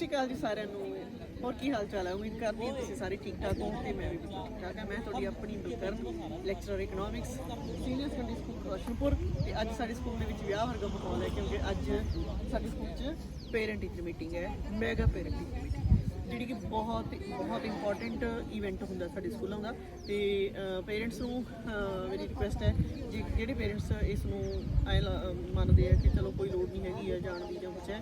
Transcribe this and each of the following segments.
ਸ਼੍ਰੀ ਅਕਾਲ ਜੀ ਸਾਰਿਆਂ ਨੂੰ। ਹੋਰ ਕੀ ਹਾਲ ਚਾਲ ਹੈ ਉਮੀਦ ਕਰਦੀ ਹਾਂ ਤੁਸੀਂ ਸਾਰੇ ਠੀਕ ਠਾਕ ਹੋ ਤੇ ਮੈਂ ਵੀ ਬਿਲਕੁਲ ਠੀਕ ਠਾਕ ਹਾਂ। ਮੈਂ ਤੁਹਾਡੀ ਆਪਣੀ Balkaran lecturer economics senior secondary school Roshanpur ਤੇ ਅੱਜ ਸਾਡੇ ਸਕੂਲ ਦੇ ਵਿੱਚ ਵਿਆਹ ਵਰਗਾ ਮਾਹੌਲ ਹੈ ਕਿਉਂਕਿ ਅੱਜ ਸਾਡੇ ਸਕੂਲ 'ਚ ਪੇਰੈਂਟ ਟੀਚਰ ਮੀਟਿੰਗ ਹੈ ਮੈਗਾ ਪੇਰੈਂਟ ਟੀਚਰ ਮੀਟਿੰਗ ਜਿਹੜੀ ਕਿ ਬਹੁਤ ਬਹੁਤ ਇੰਪੋਰਟੈਂਟ ਇਵੈਂਟ ਹੁੰਦਾ ਸਾਡੇ ਸਕੂਲਾਂ ਦਾ ਤੇ ਪੇਰੈਂਟਸ ਨੂੰ ਮੇਰੀ ਰਿਕੁਐਸਟ ਹੈ ਜੇ ਜਿਹੜੇ ਪੇਰੈਂਟਸ ਇਸ ਨੂੰ ਐ ਮੰਨਦੇ ਆ ਕਿ ਚਲੋ ਕੋਈ ਲੋੜ ਨਹੀਂ ਹੈਗੀ ਹੈ ਜਾਣ ਦੀ ਜਾਂ ਕੁਝ ਹੈ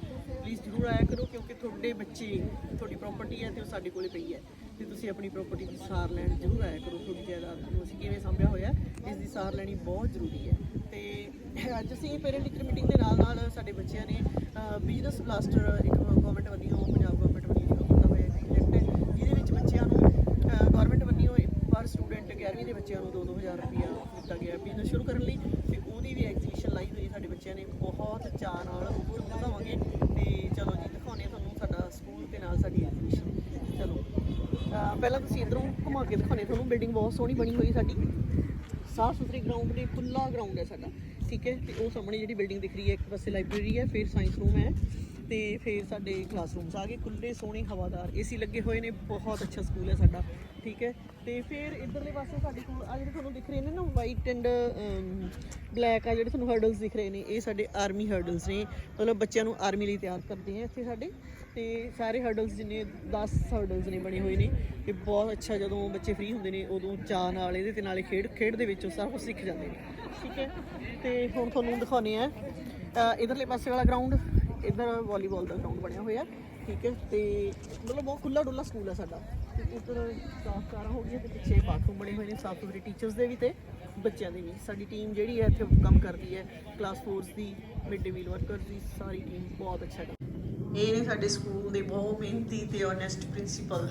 ਪਲੀਜ਼ ਜ਼ਰੂਰ ਆਇਆ ਕਰੋ ਕਿਉਂਕਿ ਤੁਹਾਡੇ ਬੱਚੇ, ਤੁਹਾਡੀ ਪ੍ਰਾਪਰਟੀ ਹੈ ਤੇ ਉਹ ਸਾਡੇ ਕੋਲੇ ਪਈ ਹੈ। ਤੇ ਤੁਸੀਂ ਆਪਣੀ ਪ੍ਰਾਪਰਟੀ ਦੀ ਸਾਰ ਲੈਣ ਜ਼ਰੂਰ ਆਇਆ ਕਰੋ, ਤੁਹਾਡੀ ਜਾਇਦਾਦ ਨੂੰ ਅਸੀਂ ਕਿਵੇਂ ਸੰਭਿਆ ਹੋਇਆ, ਇਸ ਦੀ ਸਾਰ ਲੈਣੀ ਬਹੁਤ ਜ਼ਰੂਰੀ ਹੈ। ਤੇ ਅੱਜ ਅਸੀਂ ਪੇਰੈਂਟ ਟੀਚਰ ਮੀਟਿੰਗ ਦੇ ਨਾਲ ਨਾਲ ਸਾਡੇ ਬੱਚਿਆਂ ਨੇ ਬਿਜ਼ਨਸ ਬਲਾਸਟਰ ਇੱਕ ਗਵਰਨਮੈਂਟ ਵੱਲੋਂ, ਪੰਜਾਬ ਗਵਰਨਮੈਂਟ ਵੱਲੋਂ ਸ਼ੁਰੂ ਕੀਤਾ ਹੋਇਆ ਪ੍ਰੋਜੈਕਟ ਜਿਹਦੇ ਵਿੱਚ ਬੱਚਿਆਂ ਨੂੰ ਗਵਰਨਮੈਂਟ ਵੱਲੋਂ ਪਰ ਸਟੂਡੈਂਟ 11ਵੀਂ ਦੇ ਬੱਚਿਆਂ ਨੂੰ 2-2000 ਰੁਪਇਆ ਦਿੱਤਾ ਗਿਆ ਬਿਜ਼ਨਸ ਸ਼ੁਰੂ ਕਰਨ ਲਈ। ਤੇ ਉਹਦੀ ਵੀ ਐਗਜ਼ੀਬਿਸ਼ਨ ਲਾਈ ਹੋਈ ਸਾਡੇ ਬੱਚਿਆਂ ਨੇ, ਬਹੁਤ ਚਾਅ ਨਾਲ, ਉਹ ਦਿਖਾਵਾਂਗੇ ਤੇ ਚਲੋ ਜੀ ਦਿਖਾਉਂਦੇ ਹਾਂ ਤੁਹਾਨੂੰ ਸਾਡਾ ਸਕੂਲ ਤੇ ਨਾਲ ਸਾਡੀ ਐਗਜ਼ੀਬਿਸ਼ਨ ਚਲੋ ਅਹ ਪਹਿਲਾਂ ਤੁਸੀਂ ਇਧਰੋਂ ਘੁਮਾ ਕੇ ਦਿਖਾਉਂਦੇ ਤੁਹਾਨੂੰ ਬਿਲਡਿੰਗ ਬਹੁਤ ਸੋਹਣੀ ਬਣੀ ਹੋਈ ਸਾਡੀ। ਸਾਫ਼ ਸੁਥਰੀ ਗਰਾਊਂਡ ਨੇ ਖੁੱਲਾ ਗਰਾਊਂਡ ਹੈ ਸਾਡਾ। ਠੀਕ ਹੈ? ਤੇ ਉਹ ਸਾਹਮਣੇ ਜਿਹੜੀ ਬਿਲਡਿੰਗ ਦਿਖ ਰਹੀ ਹੈ, ਇੱਕ ਪਾਸੇ ਲਾਇਬ੍ਰੇਰੀ ਹੈ, ਫਿਰ ਸਾਇੰਸ ਰੂਮ ਹੈ। ਤੇ ਫਿਰ ਸਾਡੇ ਕਲਾਸਰੂਮਸ ਆ ਗਏ। ਖੁੱਲੇ ਸੋਹਣੇ, ਹਵਾਦਾਰ ਏਸੀ ਲੱਗੇ ਹੋਏ ਨੇ। ਬਹੁਤ ਅੱਛਾ ਸਕੂਲ ਹੈ ਸਾਡਾ। ਠੀਕ ਹੈ। ਤੇ ਫਿਰ ਇਧਰਲੇ ਪਾਸੇ ਸਾਡੇ ਕੋਲ ਆ ਜਿਹੜੇ ਤੁਹਾਨੂੰ ਦਿਖ ਰਹੇ ਨੇ ਨਾ ਵਾਈਟ ਐਂਡ ਬਲੈਕ ਆ ਜਿਹੜੇ ਤੁਹਾਨੂੰ ਹਰਡਲਸ ਦਿਖ ਰਹੇ ਨੇ ਇਹ ਸਾਡੇ ਆਰਮੀ ਹਰਡਲਸ ਨੇ। ਮਤਲਬ ਬੱਚਿਆਂ ਨੂੰ ਆਰਮੀ ਲਈ ਤਿਆਰ ਕਰਦੇ ਆ ਇੱਥੇ ਸਾਡੇ। ਤੇ ਸਾਰੇ ਹਰਡਲਸ ਜਿੰਨੇ 10 ਹਰਡਲਸ ਨੇ ਬਣੇ ਹੋਏ ਨੇ ਤੇ ਬਹੁਤ ਅੱਛਾ ਜਦੋਂ ਬੱਚੇ ਫ੍ਰੀ ਹੁੰਦੇ ਨੇ ਉਦੋਂ ਚਾਅ ਨਾਲ ਇਹਦੇ ਤੇ ਨਾਲੇ ਖੇਡ ਖੇਡ ਦੇ ਵਿੱਚ ਉਹ ਸਾਰਾ ਕੁਝ ਸਿੱਖ ਜਾਂਦੇ ਨੇ। ਠੀਕ ਹੈ। ਤੇ ਹੁਣ ਤੁਹਾਨੂੰ ਦਿਖਾਉਣੇ ਆ ਅ, ਇਧਰਲੇ ਪਾਸੇ ਵਾਲਾ ਗਰਾਊਂਡ ਇਧਰ ਵਾਲੀਬਾਲ ਦਾ ਗਰਾਊਂਡ ਬਣਿਆ ਹੋਇਆ। ਠੀਕ ਹੈ। ਤੇ ਮਤਲਬ ਬਹੁਤ ਖੁੱਲਾ ਡੁੱਲਾ ਸਕੂਲ ਹੈ ਸਾਡਾ। ਤੇ ਇੱਧਰ ਸਾਫ਼ ਕਾਰਾਂ ਹੋ ਗਈਆਂ ਤੇ ਪਿੱਛੇ ਬਾਥਰੂਮ ਬਣੇ ਹੋਏ ਨੇ ਸਾਫ਼ ਸੁਥਰੇ ਟੀਚਰਸ ਦੇ ਵੀ ਤੇ ਬੱਚਿਆਂ ਦੇ ਵੀ। ਸਾਡੀ ਟੀਮ ਜਿਹੜੀ ਹੈ ਇੱਥੇ ਕੰਮ ਕਰਦੀ ਹੈ ਕਲਾਸ 4s ਦੀ ਮਿਡ ਡੇ ਮੀਲ ਵਰਕਰਸ ਦੀ ਸਾਰੀ ਟੀਮ ਬਹੁਤ ਅੱਛਾ ਕੰਮ ਇਹ ਨੇ ਸਾਡੇ ਸਕੂਲ ਦੇ ਬਹੁਤ ਮਿਹਨਤੀ ਤੇ honest principal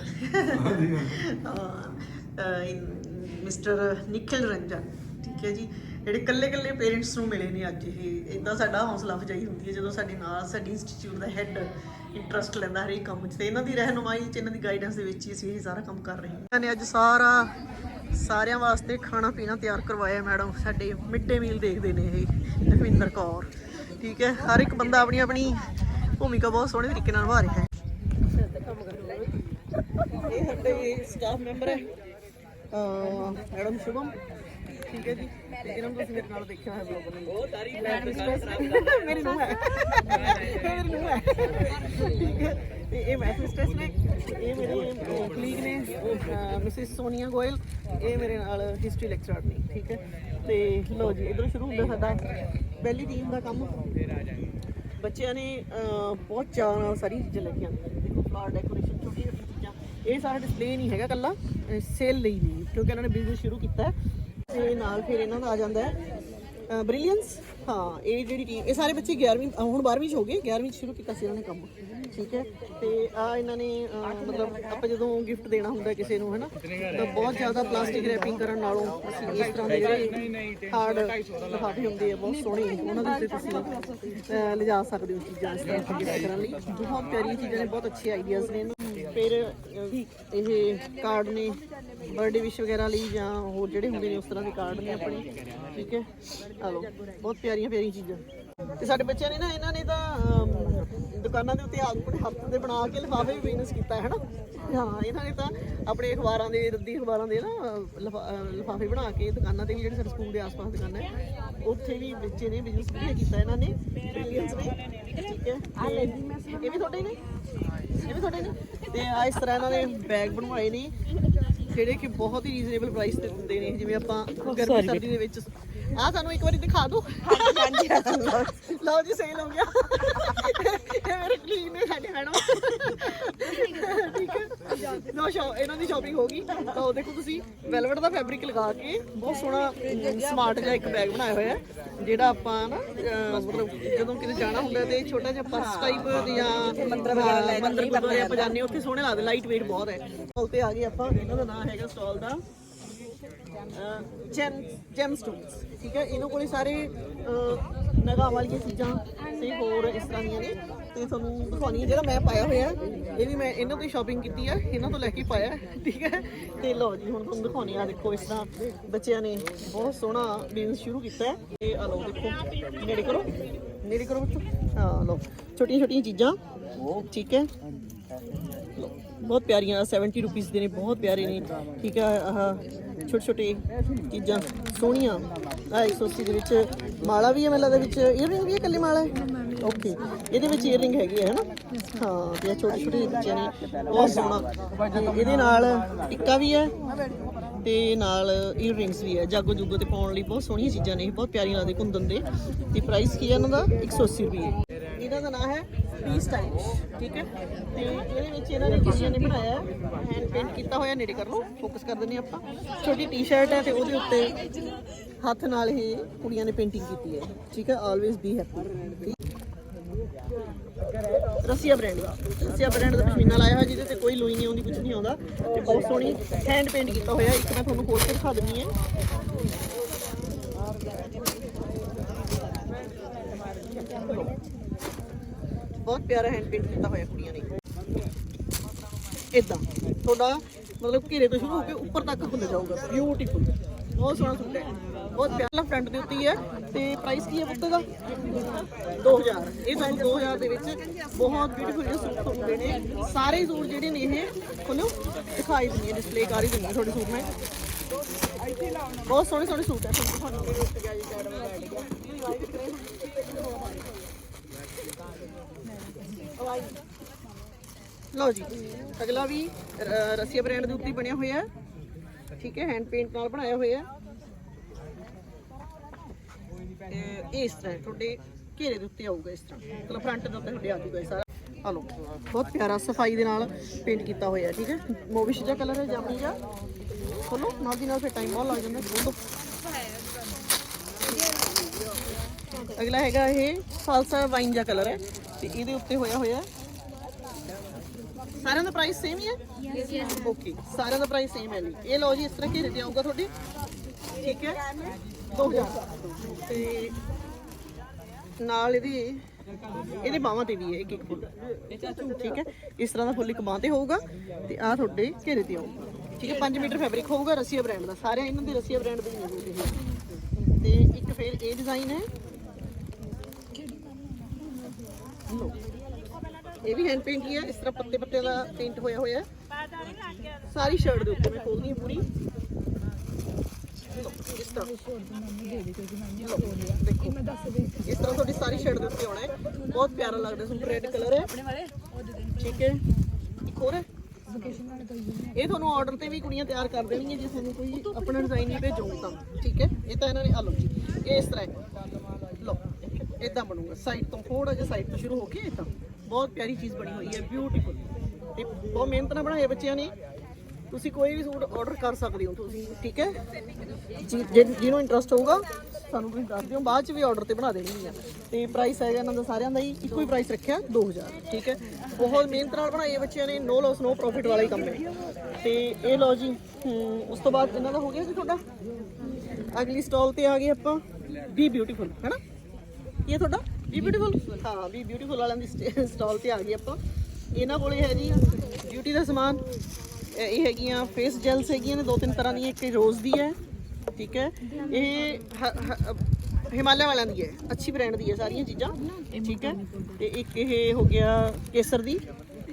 mister Nikhil Ranjan ਠੀਕ ਹੈ ਜੀ। ਜਿਹੜੇ ਕੱਲੇ ਕੱਲੇ ਪੇਰੈਂਟਸ ਨੂੰ ਮਿਲੇ ਨੇ ਅੱਜ ਇਹ ਇਦਾਂ ਸਾਡਾ ਹੌਸਲਾ ਅਫਜਾਈ ਹੁੰਦੀ ਹੈ ਜਦੋਂ ਸਾਡੇ ਨਾਲ ਸਾਡੀ ਇੰਸਟੀਚਿਊਟ ਦਾ ਹੈੱਡ ਇੰਟਰਸਟ ਲੈਂਦਾ ਹਰੇਕ ਕੰਮ 'ਚ ਤੇ ਇਹਨਾਂ ਦੀ ਰਹਿਨੁਮਾਈ 'ਚ, ਇਹਨਾਂ ਦੀ ਗਾਈਡੈਂਸ ਦੇ ਵਿੱਚ ਹੀ ਅਸੀਂ ਇਹ ਸਾਰਾ ਕੰਮ ਕਰ ਰਹੇ ਹਾਂ। ਇਹਨਾਂ ਨੇ ਅੱਜ ਸਾਰਾ, ਸਾਰਿਆਂ ਵਾਸਤੇ ਖਾਣਾ ਪੀਣਾ ਤਿਆਰ ਕਰਵਾਇਆ ਮੈਡਮ। ਸਾਡੇ ਮਿਡ ਡੇ ਮੀਲ ਦੇਖਦੇ ਨੇ ਇਹ, ਲਖਵਿੰਦਰ ਕੌਰ। ਠੀਕ ਹੈ, ਹਰ ਇੱਕ ਬੰਦਾ ਆਪਣੀ ਆਪਣੀ ਭੂਮਿਕਾ ਬਹੁਤ ਸੋਹਣੇ ਤਰੀਕੇ ਨਾਲ ਨਿਭਾ ਰਿਹਾ ਹੈ। ਇਹ ਸਾਡੇ ਸਟਾਫ ਮੈਂਬਰ ਹੈ। ਮੈਡਮ ਸ਼ੁਭਮ। ਠੀਕ ਹੈ ਜੀ। ਤੇ ਇਹਨਾਂ ਨੂੰ ਤੁਸੀਂ ਮੇਰੇ ਨਾਲ ਦੇਖਿਆ ਹੈ ਬਲੌਗ ਨੂੰ ਉਹ ਸਾਰੀ ਮੇਰੀ ਨੂੰ। ਹੈ। ਇਹ ਮੇਰੀ ਨੂੰ ਹੈ। ਠੀਕ ਹੈ। ਤੇ ਇਹ ਮੈਥ ਸਟ੍ਰੈਸ ਨੇ। ਇਹ ਮੇਰੇ ਕਲੀਗ ਨੇ ਮਿਸਿਸ ਸੋਨੀਆ ਗੋਇਲ। ਇਹ ਮੇਰੇ ਨਾਲ ਹਿਸਟਰੀ ਲੈਕਚਰਰ ਨੇ। ਠੀਕ ਹੈ। ਤੇ ਲਓ ਜੀ ਇਧਰੋਂ ਸ਼ੁਰੂ ਹੁੰਦਾ ਸਾਡਾ ਪਹਿਲੀ ਟੀਮ ਦਾ ਕੰਮ। ਬੱਚਿਆਂ ਨੇ ਬਹੁਤ ਚਾਅ ਨਾਲ ਸਾਰੀ ਚੀਜ਼ਾਂ ਲੈ ਕੇ ਆਉਂਦੀਆਂ ਨੇ ਦੇਖੋ ਕਾਰ ਡੈਕੋਰੇਸ਼ਨ ਛੋਟੀ ਛੋਟੀ ਚੀਜ਼ਾਂ। ਇਹ ਸਾਰਾ ਡਿਸਪਲੇ ਨਹੀਂ ਹੈਗਾ ਕੱਲਾ ਸੇਲ ਲਈ ਨਹੀਂ। ਕਿਉਂਕਿ ਇਹਨਾਂ ਨੇ ਬਿਜ਼ਨਸ ਸ਼ੁਰੂ ਕੀਤਾ ਤੇ ਨਾਲ ਫਿਰ ਇਹਨਾਂ ਦਾ ਆ ਜਾਂਦਾ ਹੈ ਬ੍ਰਿਲੀਅੰਸ ਹਾਂ, ਇਹ ਜਿਹੜੀ ਟੀਮ ਇਹ ਸਾਰੇ ਬੱਚੇ 11ਵੀਂ ਹੁਣ 12ਵੀਂ ਚ ਹੋ ਗਏ 11ਵੀਂ ਚ ਸ਼ੁਰੂ ਕੀਤਾ ਸੀ ਇਹਨਾਂ ਨੇ ਕੰਮ। ਠੀਕ ਹੈ? ਤੇ ਆ ਇਹਨਾਂ ਨੇ ਮਤਲਬ ਆਪਾਂ ਜਦੋਂ ਗਿਫਟ ਦੇਣਾ ਹੁੰਦਾ ਕਿਸੇ ਨੂੰ, ਹੈਨਾ, ਤਾਂ ਬਹੁਤ ਜ਼ਿਆਦਾ ਪਲਾਸਟਿਕ ਰੈਪਿੰਗ ਕਰਨ ਨਾਲੋਂ ਅਸੀਂ ਇਸ ਤਰ੍ਹਾਂ ਦੇ ਜਿਹੜੇ ਹਾਰਡ ਲਿਫਾਫੇ ਹੁੰਦੇ ਆ, ਬਹੁਤ ਸੋਹਣੇ ਉਹਨਾਂ ਦੇ ਉੱਤੇ ਤੁਸੀਂ ਲਿਜਾ ਸਕਦੇ ਹੋ ਚੀਜ਼ਾਂ ਇਸ ਤਰ੍ਹਾਂ ਕਰਨ ਲਈ। ਬਹੁਤ ਪਿਆਰੀਆਂ ਚੀਜ਼ਾਂ ਨੇ, ਬਹੁਤ ਅੱਛੇ ਆਈਡੀਆਜ਼ ਨੇ ਇਹਨਾਂ ਨੂੰ। ਫਿਰ ਅਹ, ਇਹ ਕਾਰਡ ਨੇ ਬਰਥਡੇ ਵਿਸ਼ ਵਗੈਰਾ ਲਈ ਜਾਂ ਹੋਰ ਜਿਹੜੇ ਹੁੰਦੇ ਨੇ ਉਸ ਤਰ੍ਹਾਂ ਦੇ ਕਾਰਡ ਨੇ ਆਪਣੇ। ਠੀਕ ਹੈ? ਆ ਲਓ ਬਹੁਤ ਪਿਆਰੀਆਂ ਪਿਆਰੀਆਂ ਚੀਜ਼ਾਂ। ਤੇ ਸਾਡੇ ਬੱਚਿਆਂ ਨੇ ਨਾ ਇਹਨਾਂ ਨੇ ਤਾਂ ਅਮ, ਦੁਕਾਨਾਂ ਦੇ ਉੱਤੇ ਆਪਣੇ ਹੱਥ ਦੇ ਬਣਾ ਕੇ ਲਿਫਾਫੇ ਵੀ ਬਿਜ਼ਨਸ ਕੀਤਾ ਹੈ ਹਨਾ? ਹਾਂ ਇਹਨਾਂ ਨੇ ਤਾਂ ਆਪਣੇ ਅਖਬਾਰਾਂ ਦੇ ਰੱਦੀ ਅਖਬਾਰਾਂ ਦੇ ਨਾ ਲਿਫਾਫੇ ਬਣਾ ਕੇ ਦੁਕਾਨਾਂ ਤੇ ਵੀ ਜਿਹੜੇ ਸਾਡੇ ਸਕੂਲ ਦੇ ਆਸ-ਪਾਸ ਦੁਕਾਨਾਂ ਹੈ ਉੱਥੇ ਵੀ ਬੱਚੇ ਨੇ ਬਿਜ਼ਨਸ ਵਧੀਆ ਕੀਤਾ ਇਹਨਾਂ ਨੇ ਬ੍ਰਿਲੀਅੰਸ ਨੇ। ਠੀਕ ਹੈ? ਤੇ ਇਹ ਵੀ ਤੁਹਾਡੇ ਨੇ? ਇਹ ਵੀ ਤੁਹਾਡੇ ਨੇ? ਤੇ ਆ ਇਸ ਤਰ੍ਹਾਂ ਇਹਨਾਂ ਨੇ ਬੈਗ ਬਣਵਾਏ ਨੇ ਜਿਹੜੇ ਕਿ ਬਹੁਤ ਹੀ ਰੀਜ਼ਨੇਬਲ ਪ੍ਰਾਈਸ ਤੇ ਦਿੰਦੇ ਨੇ ਜਿਵੇਂ ਆਪਾਂ ਗਰਮੀ ਸਰਦੀ ਦੇ ਵਿੱਚ ਆ ਸਾਨੂੰ ਇੱਕ ਵਾਰੀ ਦਿਖਾ ਦਿਓ। ਹਾਂਜੀ ਲਓ ਜੀ ਸੇਲ ਹੋ ਗਿਆ। ਇਹ ਮੇਰੇ ਕਲੀਨ ਨੇ ਸਾਡੇ ਮੈਡਮ ਠੀਕ ਹੈ? ਸ਼ੋ ਇਹਨਾਂ ਦੀ ਸ਼ਾਪਿੰਗ ਹੋ ਗਈ। ਤਾਂ ਉਹ ਦੇਖੋ ਤੁਸੀਂ ਵੈਲਵਟ ਦਾ ਫੈਬਰਿਕ ਲਗਾ ਕੇ ਬਹੁਤ ਸੋਹਣਾ ਸਮਾਰਟ ਜਿਹਾ ਇੱਕ ਬੈਗ ਬਣਾਇਆ ਹੋਇਆ ਹੈ। ਜਿਹੜਾ ਆਪਾਂ ਨਾ ਅਹ, ਮਤਲਬ ਜਦੋਂ ਕਿਤੇ ਜਾਣਾ ਹੁੰਦਾ ਤੇ ਛੋਟਾ ਜਿਹਾ ਪਰਸ ਟਾਈਪ ਜਾਂ ਮੰਦਰ ਵਗੈਰਾ ਲੈ ਮੰਦਰ ਗੁਰਦੁਆਰੇ ਆਪਾਂ ਜਾਂਦੇ ਹਾਂ, ਉੱਥੇ ਸੋਹਣੇ ਲੱਗਦੇ ਲਾਈਟ weight ਬਹੁਤ ਹੈ। ਸਟਾਲ ਤੇ ਆ ਗਏ ਆਪਾਂ ਇਹਨਾਂ ਦਾ ਨਾਮ ਹੈਗਾ ਸਟਾਲ ਦਾ ਜੈਮ ਜੈਮ ਸਟੋਨਸ ਠੀਕ ਹੈ? ਇਹਨਾਂ ਕੋਲੇ ਸਾਰੇ ਅਹ, ਨਗਾਂ ਵਾਲੀਆਂ ਚੀਜ਼ਾਂ ਤੇ ਹੋਰ ਇਸ ਤਰ੍ਹਾਂ ਦੀਆਂ ਨੇ। ਤੇ ਤੁਹਾਨੂੰ ਦਿਖਾਉਣੀ ਹੈ ਜਿਹੜਾ ਮੈਂ ਪਾਇਆ ਹੋਇਆ ਇਹ ਵੀ ਮੈਂ ਇਹਨਾਂ ਤੋਂ ਹੀ ਸ਼ਾਪਿੰਗ ਕੀਤੀ ਆ ਇਹਨਾਂ ਤੋਂ ਲੈ ਕੇ ਪਾਇਆ ਠੀਕ ਹੈ? ਤੇ ਲਓ ਜੀ ਹੁਣ ਤੁਹਾਨੂੰ ਦਿਖਾਉਣੀ ਆ ਦੇਖੋ ਇਸ ਤਰ੍ਹਾਂ ਬੱਚਿਆਂ ਨੇ ਬਹੁਤ ਸੋਹਣਾ ਬਿਜ਼ਨਸ ਸ਼ੁਰੂ ਕੀਤਾ ਹੈ। ਆ ਲਓ ਦੇਖੋ ਨੇੜੇ ਕਰੋ ਨੇੜੇ ਕਰੋ ਬੱਚੋ। ਹਾਂ ਲਓ ਛੋਟੀਆਂ ਛੋਟੀਆਂ ਚੀਜ਼ਾਂ ਠੀਕ ਹੈ? ਲਓ, ਬਹੁਤ ਪਿਆਰੀਆਂ 70 ਰੁਪਏ ਦੇ ਨੇ ਬਹੁਤ ਪਿਆਰੇ ਨੇ ਠੀਕ ਹੈ? ਆਹ ਛੋਟੇ ਛੋਟੇ ਚੀਜ਼ਾਂ ਸੋਹਣੀਆਂ। ਆ 180 ਦੇ ਵਿੱਚ ਮਾਲਾ ਵੀ ਹੈ ਮੇਲਾ ਦੇ ਵਿੱਚ। ਇਹ ਵੀ ਹੈ ਕੱਲੀ ਮਾਲਾ? ਹੈ ਓਕੇ। ਇਹਦੇ ਵਿੱਚ ਇਅਰਿੰਗ ਹੈਗੀ ਹੈ, ਹਨਾ? ਹਾਂ, ਤੇ ਛੋਟੇ ਛੋਟੇ ਬੱਚੇ ਨੇ ਬਹੁਤ ਸੋਹਣਾ। ਤੇ ਇਹਦੇ ਨਾਲ ਟਿੱਕਾ ਵੀ ਹੈ, ਤੇ ਨਾਲ ਇਅਰਿੰਗਸ ਵੀ ਹੈ। ਜਾਗੋ ਜੁਗੋ ਤੇ ਪਾਉਣ ਲਈ ਬਹੁਤ ਸੋਹਣੀਆਂ ਚੀਜ਼ਾਂ ਨੇ ਬਹੁਤ ਪਿਆਰੀ ਲੱਗਦੇ ਕੁੰਦਨ ਦੇ। ਤੇ ਪ੍ਰਾਈਸ ਕੀ ਹੈ ਇਹਨਾਂ ਦਾ? 180 ਰੁਪਏ। ਇਹਨਾਂ ਦਾ ਨਾਮ ਹੈ ਪੀ ਸਟਾਈਲ ਠੀਕ ਹੈ? ਤੇ ਇਹਦੇ ਵਿੱਚ ਇਹਨਾਂ ਨੇ ਕਿਸੇ ਨੇ ਬਣਾਇਆ? ਹੈਂਡ ਪੇਂਟ ਕੀਤਾ ਹੋਇਆ, ਨੇੜੇ ਕਰ ਲਓ ਫੋਕਸ ਕਰ ਦਿੰਦੇ ਆਪਾਂ। ਛੋਟੀ ਟੀ-ਸ਼ਰਟ ਹੈ ਤੇ ਉਹਦੇ ਉੱਤੇ ਹੱਥ ਨਾਲ ਹੀ ਕੁੜੀਆਂ ਨੇ ਪੇਂਟਿੰਗ ਕੀਤੀ ਹੈ, ਠੀਕ ਹੈ? Always be happy Rasiya brand the. Rasiya brand ਦਾ ਪਸ਼ਮੀਨਾ ਲਾਇਆ ਹੋਇਆ, ਜਿਹਦੇ ਤੇ ਕੋਈ ਲੋਈ ਨਹੀਂ ਆਉਂਦੀ ਕੁਝ ਨਹੀਂ ਆਉਂਦਾ। ਤੇ ਬਹੁਤ ਸੋਹਣੀ ਹੈਂਡ ਪੇਂਟ ਕੀਤਾ ਹੋਇਆ ਇੱਕ ਮੈਂ ਤੁਹਾਨੂੰ ਖੋਲ ਕੇ ਦਿਖਾ ਦਿੰਨੀ ਹੈ। ਬਹੁਤ ਪਿਆਰਾ ਹੈਂਡ ਪੇਂਟ ਕੀਤਾ ਹੋਇਆ ਕੁੜੀਆਂ ਨੇ। ਇਦਾਂ ਤੁਹਾਡਾ ਮਤਲਬ ਘੇਰੇ ਤੋਂ ਸ਼ੁਰੂ ਹੋ ਕੇ ਉੱਪਰ ਤੱਕ ਖੁੱਲ ਜਾਊਗਾ। ਬਿਊਟੀਫੁਲ ਬਹੁਤ ਸੋਹਣਾ ਸੂਟ ਹੈ। ਬਹੁਤ ਪਿਆਰਾ ਫਰੰਟ ਦੇ ਉੱਤੇ ਹੀ ਹੈ ਤੇ ਪ੍ਰਾਈਸ ਕੀ ਹੈ ਪੁੱਤ ਦਾ? 2000 ਇਹ ਤੁਹਾਨੂੰ 2000 ਦੇ ਵਿੱਚ ਬਹੁਤ ਬਿਊਟੀਫੁਲ ਜਿਹੇ ਸੂਟ ਤੁਹਾਨੂੰ ਦੇਣੇ ਸਾਰੇ ਸੂਟ ਜਿਹੜੇ ਨੇ ਇਹ ਤੁਹਾਨੂੰ ਦਿਖਾਈ ਦਿੰਦੀ ਹੈ ਡਿਸਪਲੇ ਕਰ ਹੀ ਦਿੰਦੀ ਤੁਹਾਡੇ ਸੂਟ ਮੈਂ। ਬਹੁਤ ਸੋਹਣੇ ਸੋਹਣੇ ਸੂਟ ਹੈ ਤੁਹਾਨੂੰ ਲਓ ਜੀ, ਅਗਲਾ ਵੀ ਰਸੀਆ ਬ੍ਰਾਂਡ ਦੇ ਉੱਤੇ ਬਣਿਆ ਹੋਇਆ। ਠੀਕ ਹੈ ਹੈਂਡ ਪੇਂਟ ਨਾਲ ਬਣਾਇਆ ਹੋਇਆ। ਹੈ ਇਸ ਤਰ੍ਹਾਂ ਤੁਹਾਡੇ ਘੇਰੇ ਦੇ ਉੱਤੇ ਆਊਗਾ ਇਸ ਤਰ੍ਹਾਂ। ਮਤਲਬ ਫਰੰਟ ਦੇ ਉੱਤੇ ਤੁਹਾਡੇ ਆ ਜਾਊਗਾ ਇਹ ਸਾਰਾ। ਆ ਲਓ, ਬਹੁਤ ਪਿਆਰਾ ਸਫ਼ਾਈ ਦੇ ਨਾਲ ਪੇਂਟ ਕੀਤਾ ਹੋਇਆ, ਠੀਕ ਹੈ? ਮੋਵਿਸ਼ ਜਿਹਾ ਕਲਰ ਹੈ, ਜਾਮਨੀ ਜਿਹਾ। ਖੋਲੋ, ਨਾਲ ਦੀ ਨਾਲ ਫਿਰ ਟਾਈਮ ਬਹੁਤ ਲੱਗ ਜਾਂਦਾ, ਖੋਲੋ। ਅਗਲਾ ਹੈਗਾ ਇਹ ਫਾਲਸਾ ਵਾਈਨ ਜਿਹਾ ਕਲਰ ਹੈ, ਤੇ ਇਹਦੇ ਉੱਤੇ ਹੋਇਆ ਹੋਇਆ। ਸਾਰਿਆਂ ਦਾ ਪ੍ਰਾਈਸ ਸੇਮ ਹੀ ਹੈ? ਓਕੇ ਸਾਰਿਆਂ ਦਾ ਪ੍ਰਾਈਸ ਸੇਮ ਹੈ ਜੀ। ਇਹ ਲਓ ਜੀ, ਇਸ ਤਰ੍ਹਾਂ ਘੇਰੇ ਤੇ ਆਊਗਾ ਤੁਹਾਡੇ। ਠੀਕ ਹੈ? 2000 ਤੇ ਨਾਲ ਇਹਦੇ ਇਹਦੇ ਬਾਹਾਂ ਤੇ ਵੀ ਹੈ ਇੱਕ ਇੱਕ ਫੁੱਲ। ਠੀਕ ਹੈ? ਇਸ ਤਰ੍ਹਾਂ ਦਾ ਫੁੱਲ ਇੱਕ ਬਾਹ ਤੇ ਹੋਊਗਾ ਤੇ ਆਹ ਤੁਹਾਡੇ ਘੇਰੇ ਤੇ ਆਊਗਾ। ਠੀਕ ਹੈ? 5 ਮੀਟਰ ਫੈਬਰਿਕ ਹੋਊਗਾ ਰਸੀਆ ਬ੍ਰਾਂਡ ਦਾ। ਸਾਰੇ ਇਹਨਾਂ ਦੇ ਰਸੀਆ ਬ੍ਰਾਂਡ ਦੇ ਹੀ ਨੇ ਇਹ। ਤੇ ਇੱਕ ਫਿਰ ਇਹ ਡਿਜ਼ਾਈਨ ਹੈ। ਇਹ ਵੀ ਹੈਂਡ ਪੇਂਟ ਹੀ ਹੈ। ਇਸ ਤਰ੍ਹਾਂ ਪੱਤੇ ਪੱਤੇ ਦਾ ਪੇਂਟ ਹੋਇਆ ਹੋਇਆ ਸਾਰੀ ਸ਼ਰਟ ਦੇ ਉੱਤੇ ਮੈਂ ਖੋਲਦੀ ਹਾਂ ਪੂਰੀ। ਇਸ ਤਰ੍ਹਾਂ ਦੇਖੋ ਇਸ ਤਰ੍ਹਾਂ ਤੁਹਾਡੀ ਸਾਰੀ ਸ਼ਰਟ ਦੇ ਉੱਤੇ ਆਉਣਾ ਹੈ। ਬਹੁਤ ਪਿਆਰਾ ਲੱਗਦਾ ਸੂਟ ਰੈੱਡ ਕਲਰ ਹੈ। ਠੀਕ ਹੈ। ਇੱਕ ਹੋਰ ਹੈ। ਇਹ ਤੁਹਾਨੂੰ ਆਰਡਰ ਤੇ ਵੀ ਕੁੜੀਆਂ ਤਿਆਰ ਕਰ ਦੇਣਗੀਆਂ, ਜੇ ਤੁਹਾਨੂੰ ਕੋਈ ਆਪਣਾ ਡਿਜ਼ਾਈਨ ਨਹੀਂ ਭੇਜੋਗੇ ਤਾਂ। ਠੀਕ ਹੈ। ਇਹ ਤਾਂ ਇਹਨਾਂ ਨੇ, ਆ ਲਓ ਜੀ। ਇਹ ਇਸ ਤਰ੍ਹਾਂ ਹੈ। ਲਓ ਇਦਾਂ ਬਣੂਗਾ। ਸਾਈਡ ਤੋਂ ਥੋੜਾ ਜਿਹਾ ਸਾਈਡ ਤੋਂ ਸ਼ੁਰੂ ਹੋ ਕੇ ਇਦਾਂ ਬਹੁਤ ਪਿਆਰੀ ਚੀਜ਼ ਬਣੀ ਹੋਈ ਹੈ ਬਿਊਟੀਫੁਲ ਤੇ ਬਹੁਤ ਮਿਹਨਤ ਨਾਲ ਬਣਾਏ ਬੱਚਿਆਂ ਨੇ। ਤੁਸੀਂ ਕੋਈ ਵੀ ਸੂਟ ਆਰਡਰ ਕਰ ਸਕਦੇ ਹੋ ਤੁਸੀਂ ਠੀਕ ਹੈ? ਜਿਹਨੂੰ ਇੰਟਰਸਟ ਹੋਊਗਾ ਸਾਨੂੰ ਤੁਸੀਂ ਦੱਸ ਦਿਓ ਬਾਅਦ ਚ ਵੀ ਆਰਡਰ ਤੇ ਬਣਾ ਦੇਣਗੇ ਤੇ ਪ੍ਰਾਈਸ ਹੈਗਾ ਇਹਨਾਂ ਦਾ ਸਾਰਿਆਂ ਦਾ ਹੀ ਇੱਕੋ ਹੀ ਪ੍ਰਾਈਸ ਰੱਖਿਆ 2000 ਠੀਕ ਹੈ? ਬਹੁਤ ਮਿਹਨਤ ਨਾਲ ਬਣਾਏ ਬੱਚਿਆਂ ਨੇ ਨੋ ਲਾਸ ਨੋ ਪ੍ਰੋਫਿਟ ਵਾਲਾ ਹੀ ਕੰਮ ਹੈ ਤੇ ਇਹ ਲਓ ਜੀ ਉਸ ਤੋਂ ਬਾਅਦ ਇਹਨਾਂ ਦਾ ਹੋ ਗਿਆ ਜੀ ਤੁਹਾਡਾ। ਅਗਲੀ ਸਟਾਲ ਤੇ ਆ ਗਏ ਆਪਾਂ ਬੀ ਬਿਊਟੀਫੁਲ ਹੈਨਾ ਇਹ ਤੁਹਾਡਾ? ਬੀ ਬਿਊਟੀਫੁਲ ਹਾਂ ਬੀ ਬਿਊਟੀਫੁਲ ਵਾਲਿਆਂ ਦੀ ਸਟਾਲ ਤੇ ਆ ਗਏ ਆਪਾਂ। ਇਹਨਾਂ ਕੋਲੇ ਹੈ ਜੀ ਬਿਊਟੀ ਦਾ ਸਮਾਨ ਇਹ ਹੈਗੀਆਂ ਫੇਸ ਜੈਲਸ ਹੈਗੀਆਂ ਨੇ, ਦੋ ਤਿੰਨ ਤਰ੍ਹਾਂ ਦੀਆਂ, ਇੱਕ ਰੋਜ਼ ਦੀ ਹੈ, ਠੀਕ ਹੈ। ਇਹ ਹਿਮਾਲਿਆ ਵਾਲਿਆਂ ਦੀ ਹੈ, ਅੱਛੀ ਬ੍ਰਾਂਡ ਦੀ ਹੈ ਸਾਰੀਆਂ ਚੀਜ਼ਾਂ, ਠੀਕ ਹੈ। ਤੇ ਇੱਕ ਇਹ ਹੋ ਗਿਆ ਕੇਸਰ ਦੀ,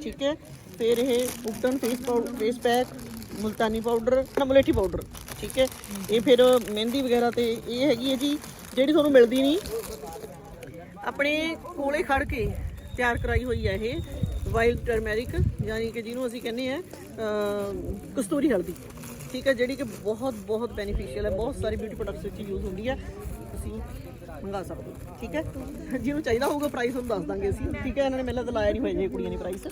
ਠੀਕ ਹੈ। ਫਿਰ ਇਹ ubtan face powder face pack Multani powder ਨਮਲੇਠੀ powder ਠੀਕ ਹੈ। ਇਹ ਫਿਰ ਮਹਿੰਦੀ ਵਗੈਰਾ ਤੇ ਇਹ ਹੈਗੀ ਹੈ ਜੀ, ਜਿਹੜੀ ਤੁਹਾਨੂੰ ਮਿਲਦੀ ਨਹੀਂ। ਆਪਣੇ ਕੋਲੇ ਖੜ ਕੇ ਤਿਆਰ ਕਰਾਈ ਹੋਈ ਹੈ ਇਹ। ਵਾਈਲਡ ਟਰਮੈਰਿਕ ਯਾਨੀ ਕਿ ਜਿਹਨੂੰ ਅਸੀਂ ਕਹਿੰਦੇ ਆ ਕਸਤੂਰੀ ਹਲਦੀ। ਠੀਕ ਹੈ ਜਿਹੜੀ ਕਿ ਬਹੁਤ ਬਹੁਤ ਬੈਨੀਫੀਸ਼ੀਅਲ ਹੈ ਬਹੁਤ ਸਾਰੇ ਬਿਊਟੀ ਪ੍ਰੋਡਕਟਸ ਵਿੱਚ ਯੂਜ਼ ਹੁੰਦੀ ਹੈ। ਤੁਸੀਂ ਮੰਗਾ ਸਕਦੇ ਹੋ ਠੀਕ ਹੈ? ਜਿਹਨੂੰ ਚਾਹੀਦਾ ਹੋਊਗਾ ਪ੍ਰਾਈਸ ਤੁਹਾਨੂੰ ਦੱਸ ਦਾਂਗੇ ਅਸੀਂ। ਠੀਕ ਹੈ ਇਹਨਾਂ ਨੇ ਪਹਿਲਾਂ ਤਾਂ ਲਾਇਆ ਨਹੀਂ ਹੋਇਆ ਜੇ ਕੁੜੀਆਂ ਨੇ ਪ੍ਰਾਈਸ ਤੇ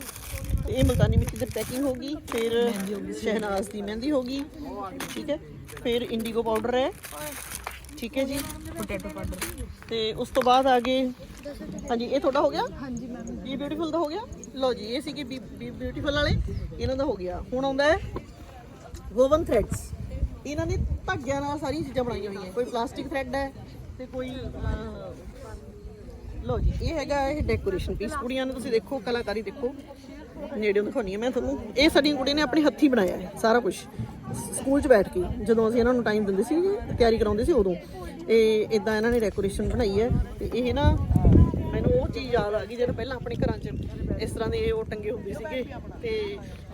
ਇਹ ਮਲਤਾਨੀ ਮਿੱਟੀ ਦੀ ਪੈਕਿੰਗ ਹੋਗੀ ਫਿਰ ਸ਼ਹਿਨਾਜ਼ ਦੀ ਮਹਿੰਦੀ ਹੋਗੀ ਠੀਕ ਹੈ? ਫਿਰ ਇੰਡੀਗੋ ਪਾਊਡਰ ਹੈ ਠੀਕ ਹੈ ਜੀ। ਪੋਟੈਟੋ ਪਾਊਡਰ ਤੇ ਉਸ ਤੋਂ ਬਾਅਦ ਆ ਗਏ ਹਾਂਜੀ ਇਹ ਤੁਹਾਡਾ ਹੋ ਗਿਆ? ਹਾਂਜੀ ਮੈਮ ਬੀ ਬਿਊਟੀਫੁਲ ਦਾ ਹੋ ਗਿਆ? ਲਓ ਜੀ, ਇਹ ਸੀਗੇ ਬੀ ਬਿਊਟੀਫੁਲ ਵਾਲੇ। ਇਹਨਾਂ ਦਾ ਹੋ ਗਿਆ। ਹੁਣ ਆਉਂਦਾ ਹੈ ਵੋਵਨ ਥ੍ਰੈਡਸ ਇਹਨਾਂ ਨੇ ਧਾਗਿਆਂ ਨਾਲ ਸਾਰੀਆਂ ਚੀਜ਼ਾਂ ਬਣਾਈਆਂ ਹੋਈਆਂ ਕੋਈ ਪਲਾਸਟਿਕ ਥ੍ਰੈਡ ਹੈ ਤੇ ਕੋਈ ਲਓ ਜੀ, ਇਹ ਹੈਗਾ ਇਹ ਡੈਕੋਰੇਸ਼ਨ ਪੀਸ ਕੁੜੀਆਂ ਨੂੰ ਤੁਸੀਂ ਦੇਖੋ, ਕਲਾਕਾਰੀ ਦੇਖੋ। ਨੇੜਿਓਂ ਦਿਖਾਉਣੀ ਹੈ ਮੈਂ ਤੁਹਾਨੂੰ। ਇਹ ਸਾਡੀਆਂ ਕੁੜੀਆਂ ਨੇ ਆਪਣੇ ਹੱਥੀਂ ਬਣਾਇਆ ਹੈ, ਸਾਰਾ ਕੁਝ ਸਕੂਲ 'ਚ ਬੈਠ ਕੇ, ਜਦੋਂ ਅਸੀਂ ਇਹਨਾਂ ਨੂੰ ਟਾਈਮ ਦਿੰਦੇ ਸੀ ਤਿਆਰੀ ਕਰਾਉਂਦੇ ਸੀ ਉਦੋਂ। ਇਹ ਇਦਾਂ ਇਹਨਾਂ ਨੇ ਡੈਕੋਰੇਸ਼ਨ ਬਣਾਈ ਹੈ। ਤੇ ਇਹ ਨਾ ਮੈਨੂੰ ਉਹ ਚੀਜ਼ ਯਾਦ ਆ ਗਈ ਜਿਹੜਾ ਪਹਿਲਾਂ ਆਪਣੇ ਘਰਾਂ 'ਚ ਇਸ ਤਰ੍ਹਾਂ ਦੇ ਉਹ ਟੰਗੇ ਹੁੰਦੇ ਸੀਗੇ ਤੇ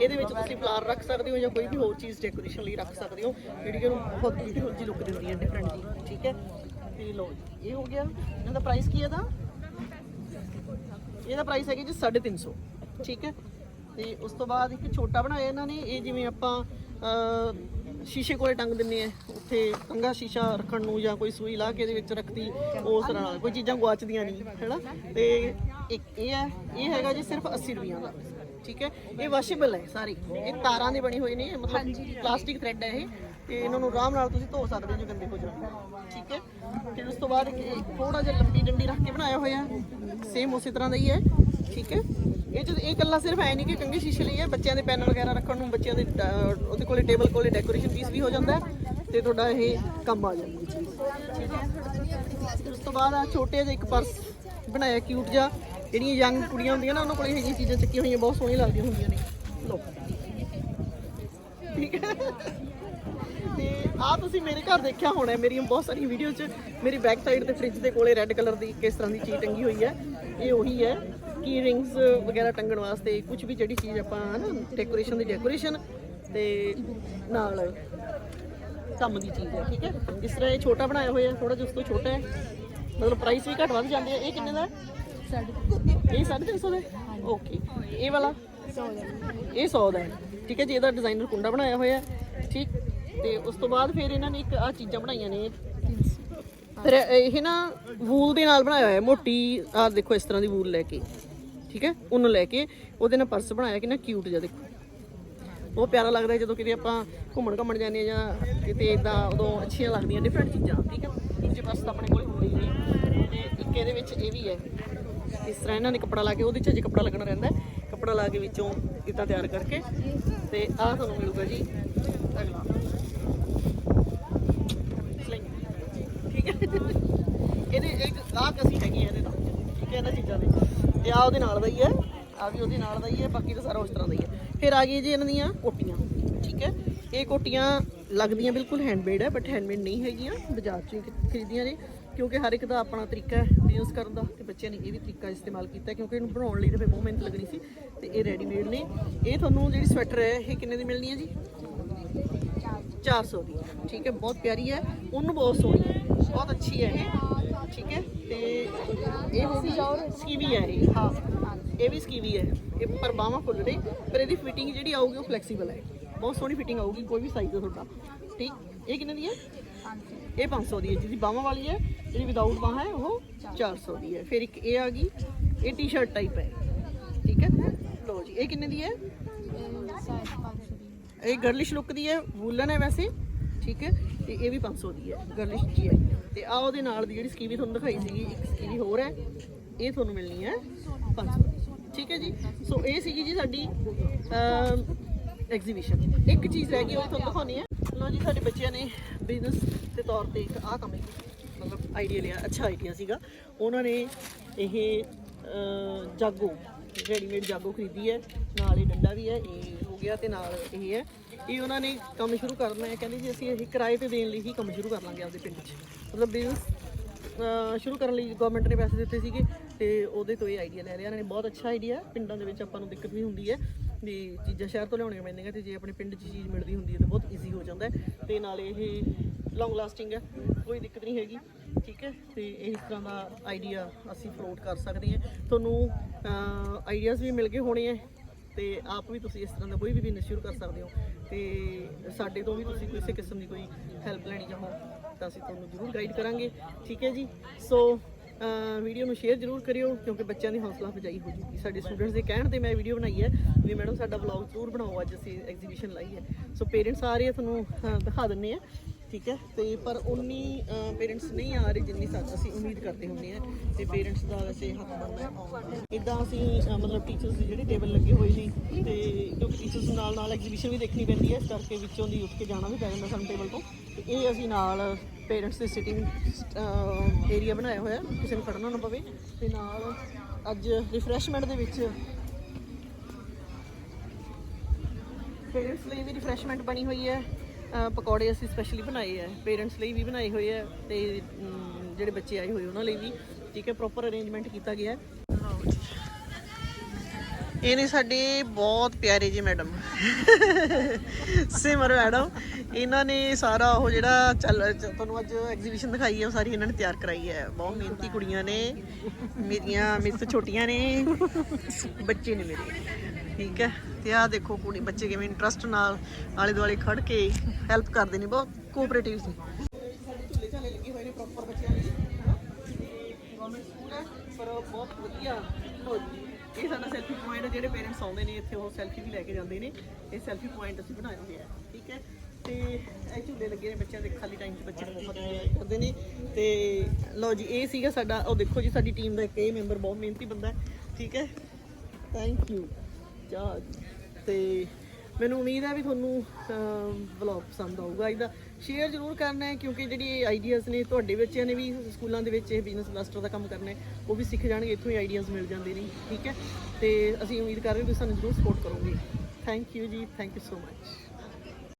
ਇਹਦੇ ਵਿੱਚ ਤੁਸੀਂ ਫਲਾਰ ਰੱਖ ਸਕਦੇ ਹੋ ਜਾਂ ਕੋਈ ਵੀ ਹੋਰ ਚੀਜ਼ ਡੈਕੋਰੇਸ਼ਨ ਲਈ ਰੱਖ ਸਕਦੇ ਹੋ ਜਿਹੜੀ ਕਿ ਉਹਨੂੰ ਬਹੁਤ ਬਿਊਟੀਫੁਲ ਜੀ ਲੁੱਕ ਦਿੰਦੀ ਹੈ ਡਿਫਰੈਂਟ ਜੀ, ਠੀਕ ਹੈ? ਤੇ ਲੋ ਇਹ ਹੋ ਗਿਆ। ਇਹਨਾਂ ਦਾ ਪ੍ਰਾਈਸ ਕੀ ਹੈ ਦਾ ਇਹਦਾ ਪ੍ਰਾਈਸ ਹੈਗਾ ਜੀ 350 ਠੀਕ ਹੈ? ਤੇ ਉਸ ਤੋਂ ਬਾਅਦ ਇੱਕ ਛੋਟਾ ਬਣਾਇਆ ਇਹਨਾਂ ਨੇ, ਇਹ ਜਿਵੇਂ ਆਪਾਂ ਸ਼ੀਸ਼ੇ ਕੋਲੇ ਟੰਗ ਦਿੰਨੇ ਆ ਉੱਥੇ ਕੰਗਾ ਸ਼ੀਸ਼ਾ ਰੱਖਣ ਨੂੰ ਜਾਂ ਕੋਈ ਸੂਈ ਲਾ ਕੇ ਇਹਦੇ ਵਿੱਚ ਰੱਖਤੀ ਉਸ ਤਰ੍ਹਾਂ ਨਾਲ। ਕੋਈ ਚੀਜ਼ਾਂ ਗੁਆਚਦੀਆਂ ਨਹੀਂ ਹੈਨਾ? ਤੇ ਇੱਕ ਇਹ ਹੈ ਇਹ ਹੈਗਾ ਜੀ ਸਿਰਫ 80 ਰੁਪਈਆ ਦਾ ਠੀਕ ਹੈ? ਇਹ ਵਾਸ਼ੇਬਲ ਹੈ ਸਾਰੀ। ਇਹ ਤਾਰਾਂ ਦੇ ਬਣੀ ਹੋਈ ਨੇ ਮਤਲਬ ਪਲਾਸਟਿਕ ਥ੍ਰੈਡ ਹੈ ਇਹ। ਤੇ ਇਹਨਾਂ ਨੂੰ ਆਰਾਮ ਨਾਲ ਤੁਸੀਂ ਧੋ ਸਕਦੇ ਹੋ ਜੇ ਗੰਦੇ ਹੋ ਜਾਣ। ਠੀਕ ਹੈ? ਫਿਰ ਉਸ ਤੋਂ ਬਾਅਦ ਥੋੜਾ ਜਿਹਾ ਲੰਬੀ ਡੰਡੀ ਰੱਖ ਕੇ ਬਣਾਇਆ ਹੋਇਆ ਸੇਮ ਉਸੇ ਤਰ੍ਹਾਂ ਦਾ ਹੀ ਹੈ ਠੀਕ ਹੈ? ਇਹ ਚ ਇਹ ਕੱਲਾ ਸਿਰਫ ਐ ਨਹੀਂ ਕਿ ਕੰਗੇ ਸ਼ੀਸ਼ੇ ਲਈ ਹੈ ਬੱਚਿਆਂ ਦੇ ਪੈਨ ਵਗੈਰਾ ਰੱਖਣ ਨੂੰ ਬੱਚਿਆਂ ਦੇ ਉਹਦੇ ਕੋਲੇ ਟੇਬਲ ਕੋਲੇ ਡੈਕੋਰੇਸ਼ਨ ਪੀਸ ਵੀ ਹੋ ਜਾਂਦਾ ਹੈ। ਤੇ ਤੁਹਾਡਾ ਇਹ ਕੰਮ ਆ ਜਾਂਦੀ ਚੀਜ਼ ਉਸ ਤੋਂ ਬਾਅਦ ਆ ਛੋਟੇ ਜਿਹਾ ਇੱਕ ਪਰਸ ਬਣਾਇਆ ਕਿਊਟ ਜਿਹਾ। ਜਿਹੜੀਆਂ ਯੰਗ ਕੁੜੀਆਂ ਹੁੰਦੀਆਂ ਨਾ, ਉਹਨਾਂ ਕੋਲ ਇਹ ਜਿਹੀਆਂ ਚੀਜ਼ਾਂ ਚੱਕੀਆਂ ਹੋਈਆਂ, ਬਹੁਤ ਸੋਹਣੀਆਂ ਲੱਗਦੀਆਂ ਹੁੰਦੀਆਂ ਨੇ। ਲੋ ਠੀਕ ਹੈ। ਤੇ ਆ ਤੁਸੀਂ ਮੇਰੇ ਘਰ ਦੇਖਿਆ ਹੋਣਾ, ਮੇਰੀਆਂ ਬਹੁਤ ਸਾਰੀਆਂ ਵੀਡੀਓ 'ਚ। ਮੇਰੀ ਬੈਕ ਸਾਈਡ ਤੇ ਫ੍ਰਿਜ ਦੇ ਕੋਲੇ ਰੈੱਡ ਕਲਰ ਦੀ ਕਿਸ ਤਰ੍ਹਾਂ ਦੀ ਚੀਜ਼ ਟੰਗੀ ਹੋਈ ਹੈ। ਇਹ ਉਹੀ ਹੈ ਕੀ ਰਿੰਗਸ ਵਗੈਰਾ ਟੰਗਣ ਵਾਸਤੇ ਕੁਝ ਵੀ ਜਿਹੜੀ ਚੀਜ਼ ਆਪਾਂ, ਹਨਾ ਡੈਕੋਰੇਸ਼ਨ ਦੀ ਡੈਕੋਰੇਸ਼ਨ ਤੇ ਨਾਲ ਕੰਮ ਦੀ ਚੀਜ਼ ਹੈ ਠੀਕ ਹੈ? ਇਸ ਤਰ੍ਹਾਂ ਇਹ ਛੋਟਾ ਬਣਾਇਆ ਹੋਇਆ ਥੋੜਾ ਜਿਹਾ ਉਸ ਤੋਂ ਛੋਟਾ ਹੈ। ਮਤਲਬ ਪ੍ਰਾਈਸ ਵੀ ਘੱਟ ਵੱਧ ਜਾਂਦੇ ਆ ਇਹ ਕਿੰਨੇ ਦਾ ਹੈ? ਇਹ 350 ਦਾ ਹੈ? ਓਕੇ ਇਹ ਵਾਲਾ? ਇਹ 100 ਦਾ ਹੈ। ਠੀਕ ਹੈ ਜੀ ਇਹਦਾ ਡਿਜ਼ਾਈਨਰ ਕੁੰਡਾ ਬਣਾਇਆ ਹੋਇਆ ਹੈ ਠੀਕ? ਤੇ ਉਸ ਤੋਂ ਬਾਅਦ ਫਿਰ ਇਹਨਾਂ ਨੇ ਇੱਕ ਆ ਚੀਜ਼ਾਂ ਬਣਾਈਆਂ ਨੇ। ਫਿਰ ਇਹ ਨਾ ਵੂਲ ਦੇ ਨਾਲ ਬਣਾਇਆ ਹੋਇਆ ਮੋਟੀ ਆ ਦੇਖੋ ਇਸ ਤਰ੍ਹਾਂ ਦੀ ਵੂਲ ਲੈ ਕੇ। ਠੀਕ ਹੈ? ਉਹਨੂੰ ਲੈ ਕੇ ਉਹਦੇ ਨਾਲ ਪਰਸ ਬਣਾਇਆ ਕਿ ਨਾ ਕਿਊਟ ਜਿਹਾ ਦੇਖੋ। ਉਹ ਪਿਆਰਾ ਲੱਗਦਾ ਹੈ ਜਦੋਂ ਕਿਤੇ ਆਪਾਂ ਘੁੰਮਣ ਘੁੰਮਣ ਜਾਂਦੇ ਹਾਂ ਜਾਂ ਕਿਤੇ ਇਦਾਂ ਉਦੋਂ ਅੱਛੀਆਂ ਲੱਗਦੀਆਂ ਡਿਫਰੈਂਟ ਚੀਜ਼ਾਂ, ਠੀਕ ਹੈ ਦੂਜੇ ਪਾਸੇ ਤਾਂ ਆਪਣੇ ਕੋਲ ਹੁੰਦੇ ਹੀ ਨੇ ਤੇ ਇੱਕ ਇਹਦੇ ਵਿੱਚ ਇਹ ਵੀ ਹੈ, ਇਸ ਤਰ੍ਹਾਂ ਇਹਨਾਂ ਨੇ ਕੱਪੜਾ ਲਾ ਕੇ, ਉਹਦੇ 'ਚ ਜੇ ਕੱਪੜਾ ਲੱਗਣਾ ਰਹਿੰਦਾ ਕੱਪੜਾ ਲਾ ਕੇ ਵਿੱਚੋਂ ਇਦਾਂ ਤਿਆਰ ਕਰਕੇ ਤੇ ਆਹ ਤੁਹਾਨੂੰ ਮਿਲੂਗਾ ਜੀ, ਅਗਲਾ। ਠੀਕ ਹੈ। ਇਹਦੇ ਇੱਕ ਆਹ ਕਸੀ ਹੈਗੀ ਹੈ ਇਹਦੇ ਨਾਲ, ਠੀਕ ਹੈ, ਇਹਨਾਂ ਚੀਜ਼ਾਂ ਦੇ। ਤੇ ਆ ਉਹਦੇ ਨਾਲ ਦਾ ਹੀ ਹੈ ਆ ਵੀ ਉਹਦੇ ਨਾਲ ਦਾ ਹੀ ਹੈ, ਬਾਕੀ ਤਾਂ ਸਾਰਾ ਉਸ ਤਰ੍ਹਾਂ ਦਾ ਹੀ ਹੈ। ਫਿਰ ਆ ਗਈ ਜੀ ਇਹਨਾਂ ਦੀਆਂ ਕੋਟੀਆਂ, ਠੀਕ ਹੈ। ਇਹ ਕੋਟੀਆਂ ਲੱਗਦੀਆਂ ਬਿਲਕੁਲ ਹੈਂਡਮੇਡ ਹੈ ਬਟ ਹੈਂਡਮੇਡ ਨਹੀਂ ਹੈਗੀਆਂ ਬਾਜ਼ਾਰ ਚੋਂ ਖਰੀਦੀਆਂ ਨੇ ਕਿਉਂਕਿ ਹਰ ਇੱਕ ਦਾ ਆਪਣਾ ਤਰੀਕਾ ਹੈ ਯੂਜ਼ ਕਰਨ ਦਾ ਤੇ ਬੱਚਿਆਂ ਨੇ ਇਹ ਵੀ ਤਰੀਕਾ ਇਸਤੇਮਾਲ ਕੀਤਾ ਕਿਉਂਕਿ ਇਹਨੂੰ ਬਣਾਉਣ ਲਈ ਤਾਂ ਫਿਰ ਬਹੁਤ ਮਿਹਨਤ ਲੱਗਣੀ ਸੀ ਤੇ ਇਹ ਰੈਡੀਮੇਡ ਨੇ। ਇਹ ਤੁਹਾਨੂੰ ਜਿਹੜੀ ਸਵੈਟਰ ਹੈ ਇਹ ਕਿੰਨੇ ਦੀ ਮਿਲਣੀ ਹੈ ਜੀ? 400 ਦੀ। ਠੀਕ ਹੈ ਬਹੁਤ ਪਿਆਰੀ ਹੈ ਉਹਨੂੰ ਬਹੁਤ ਸੋਹਣੀ ਹੈ ਬਹੁਤ ਅੱਛੀ ਹੈ ਇਹ। ਠੀਕ ਹੈ ਤੇ ਇਹ ਹੋ ਗਈ ਸਕੀਵੀ ਹੈ ਇਹ। ਹਾਂ। ਇਹ ਵੀ ਸਕੀਵੀ ਹੈ ਇਹ ਪਰ ਬਾਹਾਂ ਖੁੱਲ ਰਹੀ ਪਰ ਇਹਦੀ ਫਿਟਿੰਗ ਜਿਹੜੀ ਆਊਗੀ ਉਹ ਫਲੈਕਸੀਬਲ ਹੈ। ਬਹੁਤ ਸੋਹਣੀ ਫਿਟਿੰਗ ਆਊਗੀ ਕੋਈ ਵੀ ਸਾਈਜ਼ ਦਾ ਤੁਹਾਡਾ। ਠੀਕ? ਇਹ ਕਿੰਨੇ ਦੀ ਹੈ? ਇਹ 500 ਦੀ ਹੈ। ਜਿਹਦੀ ਬਾਹਾਂ ਵਾਲੀ ਹੈ ਜਿਹੜੀ ਵਿਦਆਊਟ ਬਾਹਾਂ ਹੈ ਉਹ 400 ਦੀ ਹੈ। ਫਿਰ ਇੱਕ ਇਹ ਆ ਗਈ ਇਹ ਟੀ-ਸ਼ਰਟ ਟਾਈਪ ਹੈ। ਠੀਕ ਹੈ? ਲੋ ਜੀ ਇਹ ਕਿੰਨੇ ਦੀ ਹੈ? ਇਹ ਗਰਲਿਸ਼ ਲੁੱਕ ਦੀ ਹੈ ਵੂਲਨ ਹੈ ਵੈਸੇ। ਠੀਕ ਹੈ? ਤੇ ਇਹ ਵੀ 500 ਦੀ ਹੈ ਗਰਲਿਸ਼ ਜੀ ਹੈ। ਤੇ ਆ ਉਹਦੇ ਨਾਲ ਦੀ ਜਿਹੜੀ ਸਕੀਵੀ ਤੁਹਾਨੂੰ ਦਿਖਾਈ ਸੀਗੀ ਇੱਕ ਸਕੀਵੀ ਹੋਰ ਹੈ। ਇਹ ਤੁਹਾਨੂੰ ਮਿਲਣੀ ਹੈ 500 ਦੀ ਠੀਕ ਹੈ ਜੀ? ਸੋ ਇਹ ਸੀਗੀ ਜੀ ਸਾਡੀ ਐਗਜ਼ੀਬਿਸ਼ਨ ਇੱਕ ਚੀਜ਼ ਰਹਿ ਗਈ, ਉਹ ਤੁਹਾਨੂੰ ਦਿਖਾਉਣੀ ਹੈ। ਲੋ ਜੀ, ਸਾਡੇ ਬੱਚਿਆਂ ਨੇ ਬਿਜ਼ਨਸ ਦੇ ਤੌਰ ਤੇ ਇੱਕ ਆਹ ਕੰਮ ਮਤਲਬ ਆਈਡੀਆ ਲਿਆ, ਅੱਛਾ ਆਈਡੀਆ ਸੀਗਾ। ਉਹਨਾਂ ਨੇ ਇਹ ਜਾਗੋ ਰੈਡੀਮੇਡ ਜਾਗੋ ਖਰੀਦੀ ਹੈ। ਨਾਲ ਇਹ ਡੰਡਾ ਵੀ ਹੈ, ਇਹ ਹੋ ਗਿਆ ਤੇ ਨਾਲ ਇਹ ਹੈ। ਇਹ ਉਹਨਾਂ ਨੇ ਕੰਮ ਸ਼ੁਰੂ ਕਰਨਾ ਹੈ। ਕਹਿੰਦੇ ਜੀ, ਅਸੀਂ ਇਹ ਕਿਰਾਏ ਤੇ ਦੇਣ ਲਈ ਹੀ ਕੰਮ ਸ਼ੁਰੂ ਕਰ ਲਾਂਗੇ ਆਪਦੇ ਪਿੰਡ 'ਚ। ਮਤਲਬ ਬਿਜ਼ਨਸ ਸ਼ੁਰੂ ਕਰਨ ਲਈ ਗਵਰਨਮੈਂਟ ਨੇ ਪੈਸੇ ਦਿੱਤੇ ਸੀਗੇ ਤੇ ਉਹਦੇ ਤੋਂ ਇਹ ਆਈਡੀਆ ਲੈ ਲਿਆ। ਇਹਨਾਂ ਨੇ ਬਹੁਤ ਅੱਛਾ ਆਈਡੀਆ ਪਿੰਡਾਂ ਦੇ ਵਿੱਚ ਆਪਾਂ ਨੂੰ ਦਿੱਕਤ ਵੀ ਹੁੰਦੀ ਹੈ। ਵੀ ਚੀਜ਼ਾਂ ਸ਼ਹਿਰ ਤੋਂ ਲਿਆਉਣੀਆਂ ਪੈਂਦੀਆਂ ਤੇ ਜੇ ਆਪਣੇ ਪਿੰਡ 'ਚ ਚੀਜ਼ ਮਿਲਦੀ ਹੁੰਦੀ ਹੈ ਤਾਂ ਬਹੁਤ ਈਜ਼ੀ ਹੋ ਜਾਂਦਾ ਹੈ ਤੇ ਨਾਲੇ ਇਹ ਲੌਂਗ ਲਾਸਟਿੰਗ ਹੈ, ਕੋਈ ਦਿੱਕਤ ਨਹੀਂ ਹੈਗੀ, ਠੀਕ ਹੈ? ਤੇ ਇਸ ਤਰ੍ਹਾਂ ਦਾ ਆਈਡੀਆ ਅਸੀਂ ਫਲੋਟ ਕਰ ਸਕਦੇ ਹਾਂ। ਤੁਹਾਨੂੰ ਆਈਡੀਆਜ਼ ਵੀ ਮਿਲ ਗਏ ਹੋਣੇ ਆ ਤੇ ਆਪ ਵੀ ਤੁਸੀਂ ਇਸ ਤਰ੍ਹਾਂ ਦਾ ਕੋਈ ਵੀ ਬਿਜ਼ਨਸ ਸ਼ੁਰੂ ਕਰ ਸਕਦੇ ਹੋ ਤੇ ਸਾਡੇ ਤੋਂ ਵੀ ਤੁਸੀਂ ਕਿਸੇ ਕਿਸਮ ਦੀ ਕੋਈ ਹੈਲਪ ਲੈਣੀ ਚਾਹੋ ਤਾਂ ਅਸੀਂ ਤੁਹਾਨੂੰ ਜ਼ਰੂਰ ਗਾਈਡ ਕਰਾਂਗੇ, ਠੀਕ ਹੈ ਜੀ? ਸੋ ਵੀਡੀਓ ਨੂੰ ਸ਼ੇਅਰ ਜ਼ਰੂਰ ਕਰਿਓ ਕਿਉਂਕਿ ਬੱਚਿਆਂ ਦੀ ਹੌਸਲਾ ਅਫਜ਼ਾਈ ਹੋ ਜੂਗੀ। ਸਾਡੇ ਸਟੂਡੈਂਟਸ ਦੇ ਕਹਿਣ ਤੇ ਮੈਂ ਵੀਡੀਓ ਬਣਾਈ ਹੈ। ਵੀ ਮੈਡਮ ਸਾਡਾ ਵਲੌਗ ਜ਼ਰੂਰ ਬਣਾਓ, ਅੱਜ ਅਸੀਂ ਐਗਜ਼ੀਬਿਸ਼ਨ ਲਾਈ ਹੈ। ਸੋ ਪੇਰੈਂਟਸ ਆ ਰਹੇ ਆ, ਤੁਹਾਨੂੰ ਦਿਖਾ ਦਿੰਨੇ ਆ, ਠੀਕ ਹੈ? ਤੇ ਪਰ ਉਨੀ ਪੇਰੈਂਟਸ ਨਹੀਂ ਆ ਰਹੇ ਜਿੰਨੀ ਸਾਨੂੰ ਅਸੀਂ ਉਮੀਦ ਕਰਦੇ ਹੁੰਦੇ ਆ, ਤੇ ਪੇਰੈਂਟਸ ਦਾ ਵੈਸੇ ਹੱਥ ਬਣਦਾ ਹੈ ਇਦਾਂ ਅਸੀਂ ਮਤਲਬ ਟੀਚਰਸ ਦੀ ਜਿਹੜੀ ਟੇਬਲ ਲੱਗੇ ਹੋਏ ਨੇ, ਤੇ ਕਿਉਂਕਿ ਟੀਚਰਸ ਨਾਲ ਨਾਲ ਐਗਜ਼ੀਬਿਸ਼ਨ ਵੀ ਦੇਖਣੀ ਪੈਂਦੀ ਹੈ, ਇਸ ਕਰਕੇ ਵਿੱਚੋਂ ਦੀ ਉੱਠ ਕੇ ਜਾਣਾ ਵੀ ਪੈ ਜਾਂਦਾ ਸਾਨੂੰ ਟੇਬਲ ਤੋਂ। ਤੇ ਇਹ ਅਸੀਂ ਨਾਲ ਪੇਰੈਂਟਸ ਦੇ ਸਿਟਿੰਗ ਏਰੀਆ ਬਣਾਇਆ ਹੋਇਆ, ਕਿਸੇ ਨੂੰ ਖੜਨਾ ਨਾ ਪਵੇ। ਤੇ ਨਾਲ ਅੱਜ ਰਿਫਰੈਸ਼ਮੈਂਟ ਦੇ ਵਿੱਚ ਪੇਰੈਂਟਸ ਲਈ ਵੀ ਰਿਫਰੈਸ਼ਮੈਂਟ ਬਣੀ ਹੋਈ ਹੈ ਪਕੌੜੇ ਅਸੀਂ ਸਪੈਸ਼ਲੀ ਬਣਾਏ ਹੈ ਪੇਰੈਂਟਸ ਲਈ ਵੀ ਬਣਾਏ ਹੋਏ ਹੈ ਤੇ ਜਿਹੜੇ ਬੱਚੇ ਆਏ ਹੋਏ ਉਹਨਾਂ ਲਈ ਵੀ, ਠੀਕ ਹੈ ਪ੍ਰੋਪਰ ਅਰੇਂਜਮੈਂਟ ਕੀਤਾ ਗਿਆ ਹੈ। ਇਹ ਨੇ ਸਾਡੇ ਬਹੁਤ ਪਿਆਰੇ ਜੀ ਮੈਡਮ ਸਿਮਰ ਮੈਡਮ ਇਹਨਾਂ ਨੇ ਸਾਰਾ ਉਹ ਜਿਹੜਾ ਚੱਲ, ਤੁਹਾਨੂੰ ਅੱਜ ਐਗਜ਼ੀਬਿਸ਼ਨ ਦਿਖਾਈ ਹੈ, ਉਹ ਸਾਰੀ ਇਹਨਾਂ ਨੇ ਤਿਆਰ ਕਰਾਈ ਹੈ। ਬਹੁਤ ਮਿਹਨਤੀ ਕੁੜੀਆਂ ਨੇ, ਮੇਰੀਆਂ ਮੇਰੇ ਤੋਂ ਛੋਟੀਆਂ ਨੇ, ਬੱਚੇ ਨੇ ਮੇਰੇ। ਠੀਕ ਹੈ? ਤੇ ਆਹ ਦੇਖੋ ਕੁੜੀ, ਬੱਚੇ ਕਿਵੇਂ ਇੰਟਰਸਟ ਨਾਲ ਆਲੇ ਦੁਆਲੇ ਖੜ ਕੇ ਹੈਲਪ ਕਰਦੇ ਨੇ, ਬਹੁਤ ਕੋਆਪਰੇਟਿਵ ਸੀ। ਸਾਡੇ ਝੂਲੇ ਝਾਲੇ ਲੱਗੇ ਹੋਏ ਨੇ ਪ੍ਰੋਪਰ ਬੱਚਿਆਂ ਲਈ ਗਵਰਨਮੈਂਟ ਸਕੂਲ ਹੈ, ਪਰ ਬਹੁਤ ਵਧੀਆ ਇਹ ਸਾਡਾ ਸੈਲਫੀ ਪੁਆਇੰਟ ਹੈ ਜਿਹੜੇ ਪੇਰੈਂਟਸ ਆਉਂਦੇ ਨੇ ਇੱਥੇ, ਉਹ ਸੈਲਫੀ ਵੀ ਲੈ ਕੇ ਜਾਂਦੇ ਨੇ। ਇਹ ਸੈਲਫੀ ਪੁਆਇੰਟ ਅਸੀਂ ਬਣਾਇਆ ਹੋਇਆ ਹੈ, ਠੀਕ ਹੈ? ਤੇ ਇਹ ਝੂਲੇ ਲੱਗੇ ਨੇ ਬੱਚਿਆਂ ਦੇ, ਖਾਲੀ ਟਾਈਮ 'ਚ ਬੱਚੇ ਬਹੁਤ ਇੰਜੋਏ ਕਰਦੇ ਨੇ। ਤੇ ਲਓ ਜੀ, ਇਹ ਸੀਗਾ ਸਾਡਾ, ਉਹ ਦੇਖੋ ਜੀ, ਸਾਡੀ ਟੀਮ ਦਾ ਇੱਕ ਇਹ ਮੈਂਬਰ ਬਹੁਤ ਮਿਹਨਤੀ ਬੰਦਾ ਹੈ, ਠੀਕ ਹੈ? ਥੈਂਕ ਯੂ ਤੇ ਮੈਨੂੰ ਉਮੀਦ ਹੈ ਵੀ ਤੁਹਾਨੂੰ ਵਲੌਗ ਪਸੰਦ ਆਊਗਾ। ਇਹਦਾ ਸ਼ੇਅਰ ਜ਼ਰੂਰ ਕਰਨਾ ਹੈ, ਕਿਉਂਕਿ ਜਿਹੜੀ ਆਈਡੀਆਜ਼ ਨੇ ਤੁਹਾਡੇ ਬੱਚਿਆਂ ਨੇ ਵੀ, ਸਕੂਲਾਂ ਦੇ ਵਿੱਚ ਇਹ ਬਿਜ਼ਨਸ ਇਨਵੈਸਟਰ ਦਾ ਕੰਮ ਕਰਨਾ ਹੈ, ਉਹ ਵੀ ਸਿੱਖ ਜਾਣਗੇ, ਇੱਥੋਂ ਹੀ ਆਈਡੀਆਜ਼ ਮਿਲ ਜਾਂਦੇ ਨੇ, ਠੀਕ ਹੈ? ਤੇ ਅਸੀਂ ਉਮੀਦ ਕਰ ਰਹੇ ਹਾਂ ਤੁਸੀਂ ਸਾਨੂੰ ਜ਼ਰੂਰ ਸਪੋਰਟ ਕਰੋਗੇ। ਥੈਂਕ ਯੂ ਜੀ ਥੈਂਕ ਯੂ ਸੋ ਮੱਚ